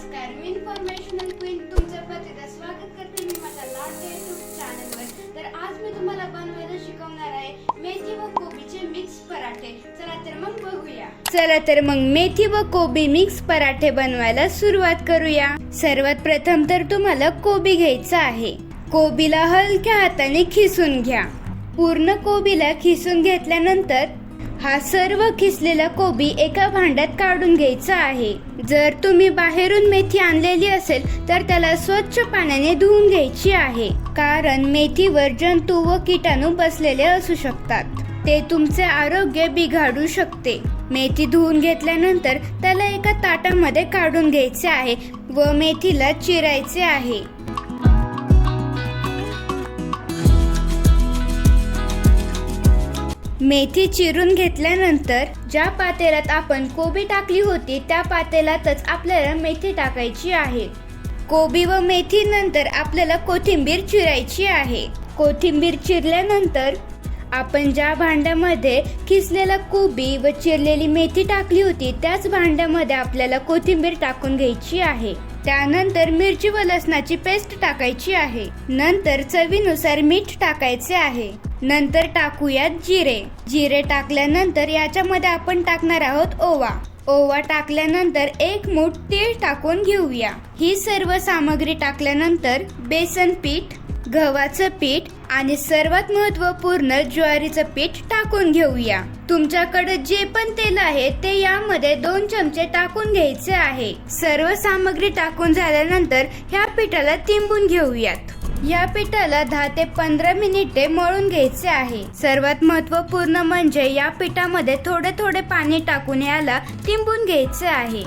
नमस्कार मी informational queen तुमच्या प्रतिदा. स्वागत करते मी माझ्या लाडक्या युट्यूब चॅनलवर तर आज मी तुम्हाला बनवायला शिकवणार आहे मेथी व कोबीचे मिक्स पराठे. चला तर मग बघूया. चला तर मग मेथी व कोबी मिक्स पराठे बनवायला सुरुवात करूया. सर्वात प्रथम तर तुम्हाला कोबी घ्यायचा आहे. कोबीला हलक्या हाताने खिसून घ्या. पूर्ण कोबीला खिसून घेतल्यानंतर हा सर्व खिसलेला कोबी एका भांड्यात काढून घ्यायचा आहे. जर तुम्ही बाहेरून मेथी आणलेली असेल तर त्याला स्वच्छ पाण्याने धुवून घ्यायची आहे. कारण मेथीवर जंतू व किटाणू बसलेले असू शकतात. ते तुमचे आरोग्य बिघाडू शकते. मेथी धुवून घेतल्यानंतर त्याला एका ताटामध्ये काढून घ्यायचे आहे व मेथीला चिरायचे आहे. मेथी चिरून घेतल्यानंतर ज्या पातेल्यात आपण कोबी टाकली होती त्या पातेल्यातच आपल्याला मेथी टाकायची आहे. कोबी व मेथी नंतर आपल्याला कोथिंबीर चिरायची आहे. कोथिंबीर चिरल्यानंतर आपण ज्या भांड्यामध्ये खिसलेला कोबी व चिरलेली मेथी टाकली होती त्याच भांड्यामध्ये आपल्याला कोथिंबीर टाकून घ्यायची आहे. त्यानंतर मिरची व लसणाची पेस्ट टाकायची आहे. नंतर चवीनुसार मीठ टाकायचे आहे. नंतर टाकूयात जिरे. जिरे टाकल्यानंतर याच्यामध्ये आपण टाकणार आहोत ओवा. ओवा टाकल्यानंतर एक मूठ तीळ टाकून घेऊया. ही सर्व सामग्री टाकल्यानंतर बेसन पीठ गव्हाचं पीठ आणि सर्वात महत्त्वपूर्ण ज्वारीचं पीठ टाकून घेऊया. तुमच्याकडे जे पण तेल आहे ते यामध्ये दोन चमचे टाकून घ्यायचे आहे. सर्व सामग्री टाकून झाल्यानंतर ह्या पिठाला तिंबून घेऊयात. या पिठाला दहा ते पंधरा मिनिटे मळून घ्यायचे आहे. सर्वात महत्त्वपूर्ण म्हणजे या पिठामध्ये थोडे थोडे पाणी टाकून याला तिंबून घ्यायचे आहे.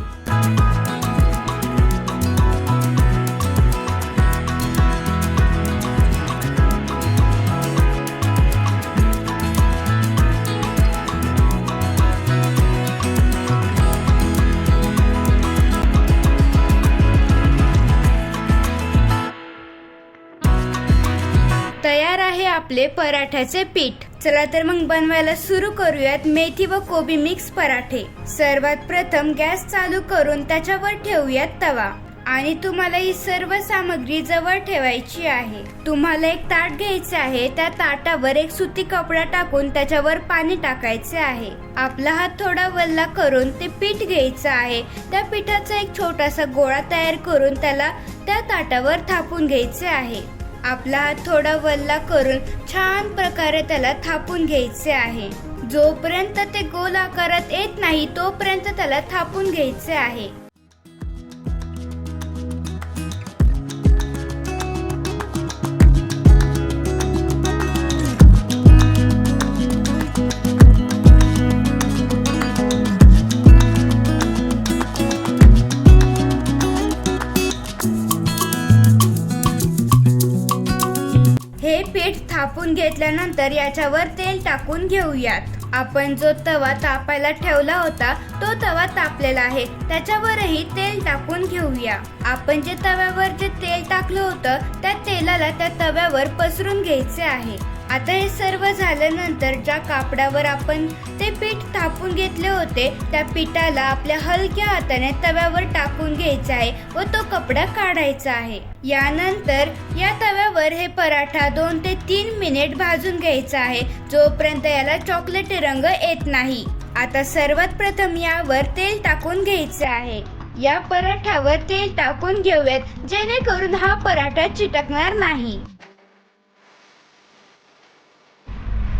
आहे आपले पराठ्याचे पीठ. चला तर मग बनवायला सुरू करूयात मेथी व कोबी मिक्स पराठे. सर्वात प्रथम गॅस चालू करून त्याच्यावर ठेवूयात तवा. आणि तुम्हाला ही सर्व सामग्री जवळ ठेवायची आहे. तुम्हाला एक ताट घ्यायचे आहे. त्या ताटावर एक सुती कपडा टाकून त्याच्यावर पाणी टाकायचे आहे. आपला हात थोडा वल्ला करून ते पीठ घ्यायचं आहे. त्या पिठाचा एक छोटासा गोळा तयार करून त्याला त्या ताटावर थापून घ्यायचे आहे. आपला हात थोडा वल्ला करून छान प्रकारे त्याला थापून घ्यायचे आहे. जोपर्यंत ते गोल आकारात येत नाही तोपर्यंत त्याला थापून घ्यायचे आहे. पीठ थापून घेतल्यानंतर याच्यावर तेल टाकून घेऊयात. आपण जो तवा तापायला ठेवला होता तो तवा तापलेला आहे. त्याच्यावरही तेल टाकून घेऊया. आपण जे तव्यावर जे तेल टाकलं होतं त्या तेलाला त्या तव्यावर पसरून घ्यायचे आहे. आता हे सर्व झाल्यानंतर ज्या कापडावर आपण ते पीठ थापून घेतले होते त्या पिठाला आपल्या हलक्या हाताने तव्यावर टाकून घ्यायचा आहे व तो कपडा काढायचा आहे. यानंतर या तव्यावर हे पराठा दोन ते तीन मिनिट भाजून घ्यायचा आहे जोपर्यंत याला चॉकलेटी रंग येत नाही. आता सर्वात प्रथम यावर तेल टाकून घ्यायचे आहे. या पराठ्यावर तेल टाकून घेऊयात जेणेकरून हा पराठा चिटकणार नाही.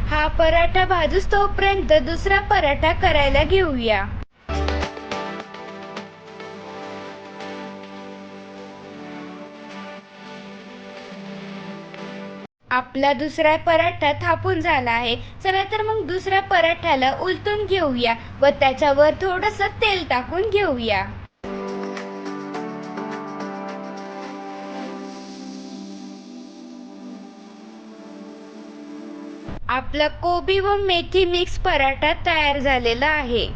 हा पराठा भाजूस तोपर्यंत दुसरा पराठा करायला घेऊया. आपला दुसरा पराठा थापून झाला आहे. चला तर मग दुसऱ्या पराठ्याला उलटून घेऊया व त्याच्यावर थोडस तेल टाकून घेऊया. आपला कोबी व मेथी मिक्स पराठा तयार झालेला आहे.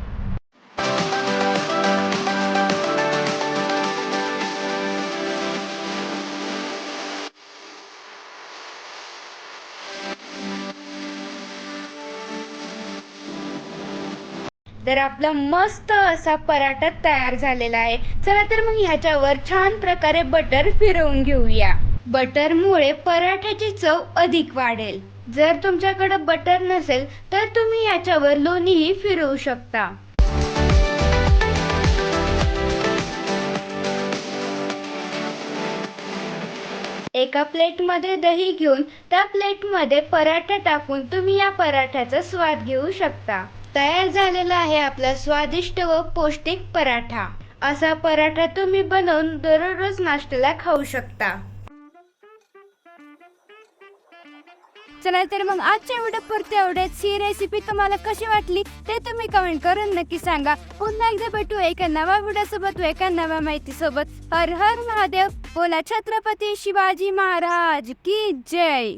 तर आपला मस्त असा पराठा तयार झालेला आहे. चला तर मग ह्याच्यावर छान प्रकारे बटर फिरवून घेऊया. बटरमुळे पराठ्याची चव अधिक वाढेल. जर तुमच्याकडे बटर नसेल तर तुम्ही याच्यावर लोणीही फिरवू शकता. एका प्लेटमध्ये दही घेऊन त्या प्लेटमध्ये पराठा टाकून तुम्ही या पराठ्याचा स्वाद घेऊ शकता. तयार झालेला आहे आपला स्वादिष्ट व पौष्टिक पराठा. असा पराठा तुम्ही बनवून दररोज नाश्त्याला खाऊ शकता. चला तर मग आजच्या व्हिडिओ पुरते एवढेच ही रेसिपी तुम्हाला कशी वाटली ते तुम्ही कमेंट करून नक्की सांगा. पुन्हा एकदा भेटू एका नव्या व्हिडिओ व एका नव्या माहितीसोबत हर हर महादेव. बोला छत्रपती शिवाजी महाराज की जय.